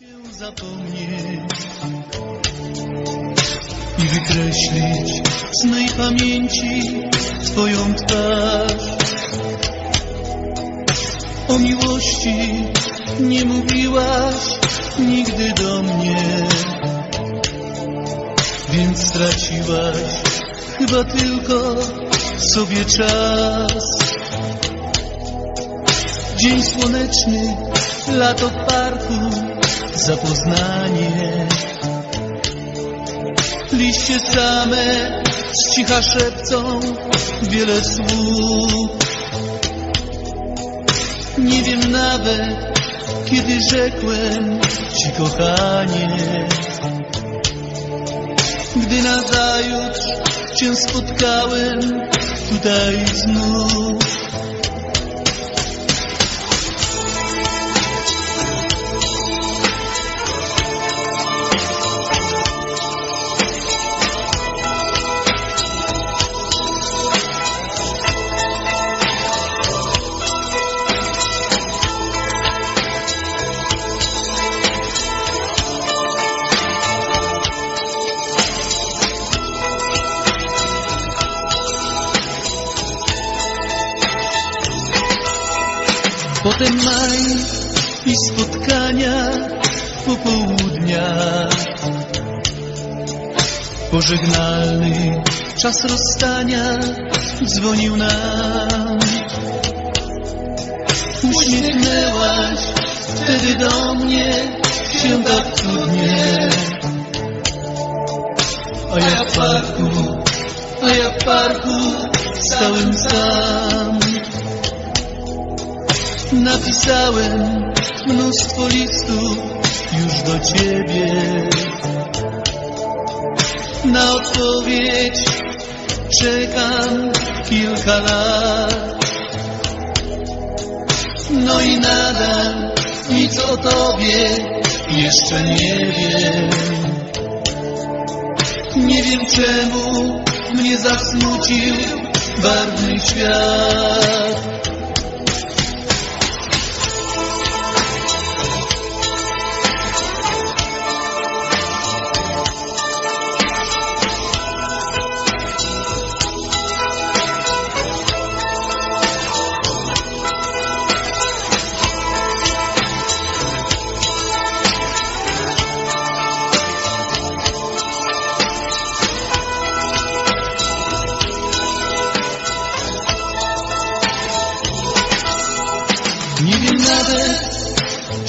Cię zapomnieć i wykreślić z mej pamięci Twoją twarz. O miłości nie mówiłaś nigdy do mnie, więc straciłaś chyba tylko sobie czas. Dzień słoneczny, lato w parku, zapoznanie. Liście same z cicha szepcą wiele słów. Nie wiem nawet, kiedy rzekłem ci kochanie. Gdy nazajutrz cię spotkałem tutaj znów. Potem maj i spotkania popołudnia. Pożegnalny czas rozstania dzwonił nam. Uśmiechnęłaś wtedy do mnie się tak. A ja w parku, a ja w parku stałem sam. Napisałem mnóstwo listów już do ciebie. Na odpowiedź czekam kilka lat. No i nadal nic o tobie jeszcze nie wiem. Nie wiem czemu mnie zasmucił barwny świat.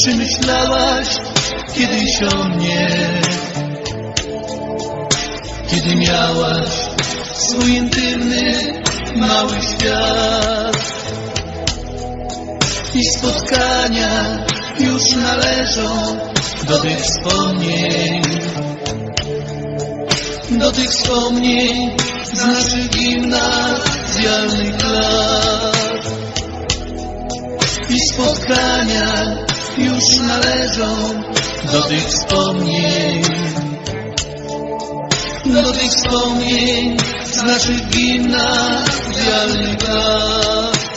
Czy myślałaś kiedyś o mnie, kiedy miałaś swój intymny, mały świat. I spotkania już należą do tych wspomnień, do tych wspomnień z naszych gimnazjalnych lat i spotkania już należą do tych wspomnień. Do tych wspomnień z naszych gimnazjalnych lat.